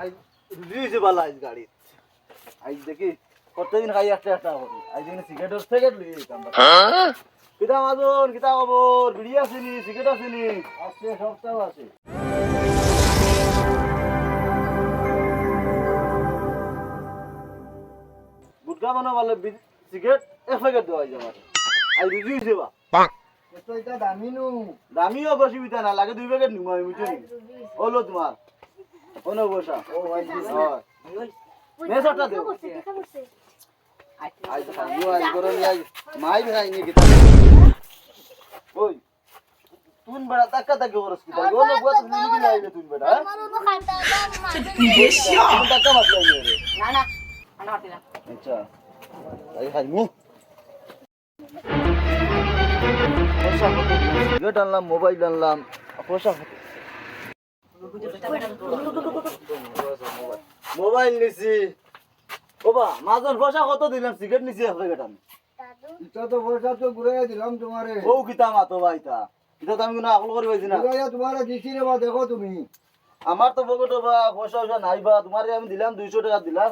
আজ দিয়েছে বালা আজ গাড়ি। আজ দেখি কতদিন খাই একটা একটা করি আজ দেখি সিগারেটের প্যাকেট লই যেতাম কিতা মাজন কিতা খবর বিড়ি আসেনি সিগারেট আসেনি। আসছে সপ্তাহ আছে। গুটকা বানাবালে সিগারেট এক প্যাকেট দেওয়া যায় আমার আজ নু। দামিও অসুবিধা না লাগে দুই প্যাকেট নিবো আমি বুঝছি হলো তোমার কোনো বসা ও ভাই দেও দেখা তো আজ করে নিয়ে আজ মাই ওই তুন বড়া করস কিতা গোলো বুয়া তুমি নিবি লাইবে তুন বড়া আমার রে। না না না। আচ্ছা। আই পয়সা কত আনলাম মোবাইল আনলাম কত মোবাইল নিছি। ওবা মাজন পয়সা কত দিলাম? সিগারেট নিছি এক প্যাকেট আমি। এটা তো পয়সা তো ঘুরাইয়া দিলাম তোমারে। ও কিতা মাতো তো আমি কোনো আকল করে পাইছি না। ঘুরাইয়া তোমারে দিছি রে বা দেখো তুমি। আমার তো বগট বা পয়সা পয়সা নাই বা তোমার আমি দিলাম দুইশো টাকা দিলাম।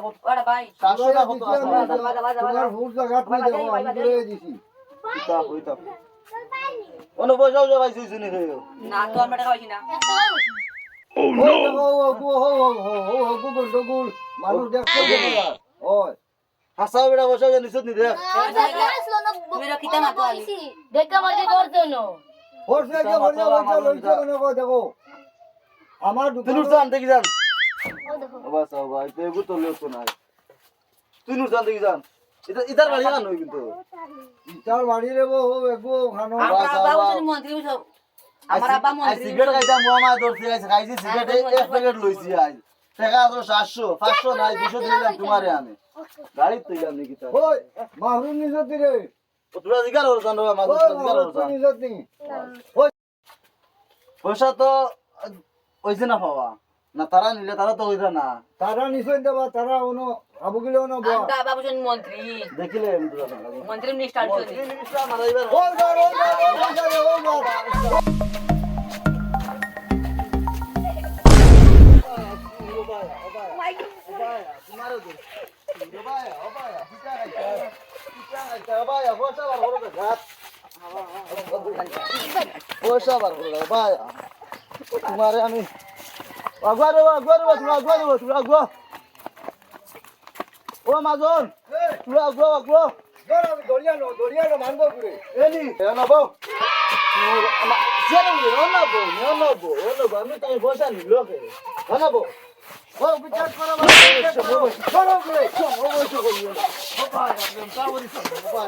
ভাই। টাকা কত আছে। তোমার জায়গা তুমি দেখো আমি ঘুরাইয়া দিছি। কিতা কইতা অন্য পয়সা পয়সা পাইছি শুনি রে না তো আমরা টাকা পাইছি না। দেখো হো গুগল গুগল মানুষ দেখছ ওই। হাসা বেড়া পয়সা পয়সা নি দেখ দেখা মাঝে করছ। না হোস না যে বড়িয়া পয়সা লইছো কেন কো দেখো। আমার তুই দোকান দেখি দেখো। ও বাস ভাই তো এগু তো লোক নাই। তুই নুরসান দেখি এটা ইতার বাড়ি হই কিন্তু। ইটার বাড়ি রে বো এগো খানো বাস, বাস। হচ্ছেন মন্ত্রী সব আমার আব্বা আই মন্ত্রী সিগারেট খাইতা মোমা দরছি খাইছি খাইছি সিগারেট এক প্যাকেট লইছি আজ। টাকা আছে সাতশো পাঁচশো নাই দুশো দিলাম তোমারে আমি গাড়ি তুইলাম নাকি তার ওই মাহরুম নিছতি রে। তোরা জিগার করছান রে? মাঝে জিগার মাহরুম করছান পয়সা তো হইছে না পাওয়া না তারা নিলে তারা তো হইছে না। তারা নিছই দেবা তারা ওনো আবুগিলে ওনো বা আমার আব্বা হচ্ছেন মন্ত্রী। দেখিলে মন্ত্রী মিনিস্টার মিনিস্টার মারাইবার তোমারে আমি আগুয়া দেবো আগুয়া দেবো তুমি আগুয়া দেবো তুমি আগুয়া ও মাজন তুমি আগুয়া আগুয়া দড়িয়া নো দড়িয়া নো মানবো এনি এনাবো সেরে এনাবো এনাবো এনাবো আমি তাই পয়সা নিল কে এনাবো ও বিচার করো করো করে অবশ্য করি বাবা আমি তাবরি বাবা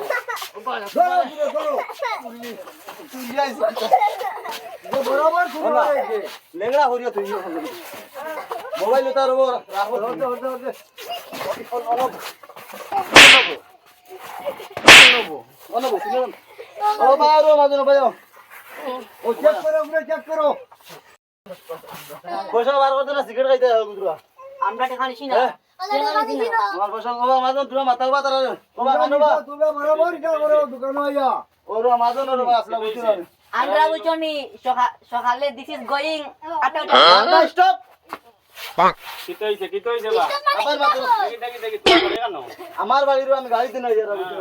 বাবা করো করো তুই যাইস বরাবর শুরু হয়েছে লেংড়া হরিয়া তুই মোবাইল তার ওপর রাখো হতে হতে হতে অলপ অনবো অনবো শুনুন ও বাইরো মাজন বাইরো ও চেক করো উপরে চেক করো। পয়সা বার করতে না সিগারেট খাইতে হবে গুদরা আমরা টাকা নিছি না। হ্যাঁ? আমার পয়সা বাবা মাজন তুমি মাথা বাতা রে বাবা আনবা তুমি বরাবর এটা করো দোকান আইয়া ওর মাজন ওর আসলা বুঝছ আমরা বুঝছনি সকালে দিস ইজ গোয়িং আটা আটা স্টপ দেখি তুমি করে কেন? আমার বাড়ির আমি গাড়িতে নাই হ্যাঁ মানে কিটা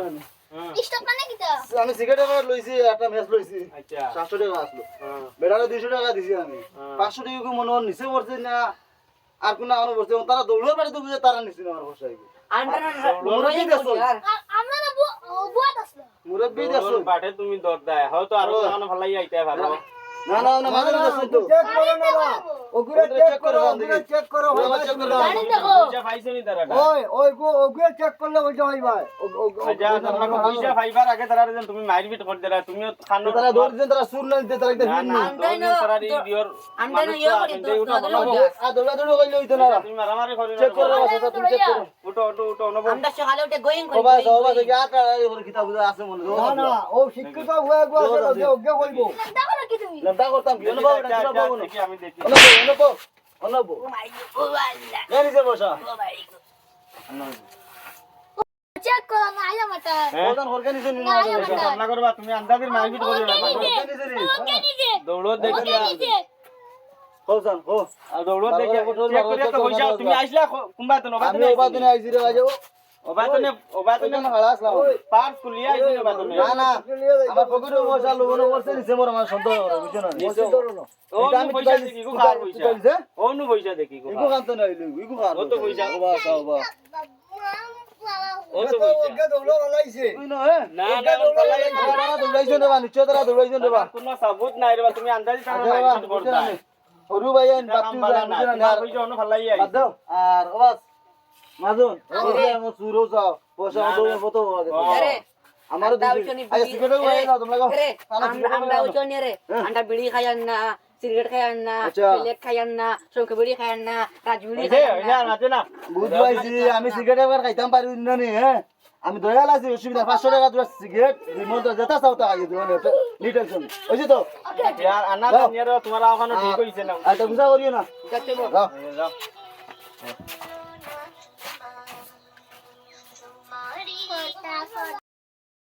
আমি সিগারেট লইছি একটা ম্যাচ লইছি আচ্ছা সাতশো টাকা আসলো হ্যাঁ বেড়ারে দুইশো টাকা দিছি আমি হ্যাঁ। পাঁচশো টাকা কি মনে হয় নিচে পড়ছে না আর কোনো আনো পড়ছে তারা দৌড়ের বাড়ি তো তারা নিচ্ছে না আমার বসাই মুরব্বী বাটে তুমি দর দেয় হয়তো আরও ও। তখন ভালো আইতে ভালো না না না মাঝে তো ওগুলো চেক করো করো, ওগুলো চেক করো গাড়ি দেখো পয়সা পাইছো নি তারা ওই ওই গো ওগুলো চেক করলে ওইটা হইবা ও- ও- ও- আচ্ছা তোমরা পয়সা পাইবার আগে তারা যেন তুমি মারপিট করে দিলা তুমিও খানো তো তারা দৌড় দিন তারা সুর না দিতে তারা একটা না না নেই না- তারা এই বিয়র আমরাই না ইয়ে তো করি, আগে উঠো দৌড়- দৌড়- কইলে হইতো না তুমি মারামারি করি চেক করো বাসা তুমি চেক করো উঠো উঠো উঠো নব আমরা সকালে উঠে গোয়িং ও ভাই ও ভাই কি আটা ওর কিতাব আছে মনে না না ও শিক্ষিত হয়ে গো আছে ওকে কইবো দেখো না কি তুমি লম্বা করতাম কি আচ্ছা, না দেখি আমি দেখি অনুভব অনুভব ও মাই গড ও আল্লাহ যে বসা। ও মাই গড চেক করো না আইলা মাটা অর্গানাইজেশন নিয়ে না, আসে না, না। রান্না করবা তুমি আন্দাজের মারপিট করি না। নিজে অর্গানাইজেশন ওকে নিজে দৌড়ো দেখি আর দৌড়ো দেখে। তুমি বছর। আইসলা কোনবা তো নবা ওবা আইছি রে বাজে ওবা তো নে ওবা তো নে ওইখানে খাড়া আসলাম পার কুলিয়া আইছি ওবা না না। আমার পকেটে পয়সা লোভনে করছে নিছে মোর আমার সন্দেহ করে বুঝছ না? ও আমি পয়সা দেখি গো কিতাই- পয়সা। ও নু পয়সা দেখি গো ইগু খান তো নাই লই ইগু ও তো পয়সা। ওবা সাও ও তো পয়সা? তুই না না না পালাই তারা দৌড়াইছেন রে বা তারা দৌড়াইছেন রে কোনো সাবুত নাই রে তুমি আন্দাজি বাবা, বিট করতা সরু ভাই না আর- পয়সা অন্য ফালাই বাদ আর ওবাস মাজুন আমার সুরো যাও পয়সা দিছি উচনি আচ্ছা সিগারেট বিড়ি- হ্যাঁ। আন্ডা বিড়ি খায়ান না সিগারেট খায়ান না আচ্ছা। প্লেট না শঙ্খ বিড়ি খায়ান না রাজ বিড়ি এই যে খায়ান এই যে না আর আছে না বুঝ পাইছি আমি সিগারেট একবার খাইতাম পারি না নি হ্যাঁ? আমি দয়াল আছি অসুবিধা পাঁচশো টাকা তোমার সিগারেট রিমোট যেটা চাও তা? খাইয়ে বুঝছি তো আনা তোমার ওখানে ঠিক হইছে না। আর এটা বুঝা করিও না। যাও। 大富大。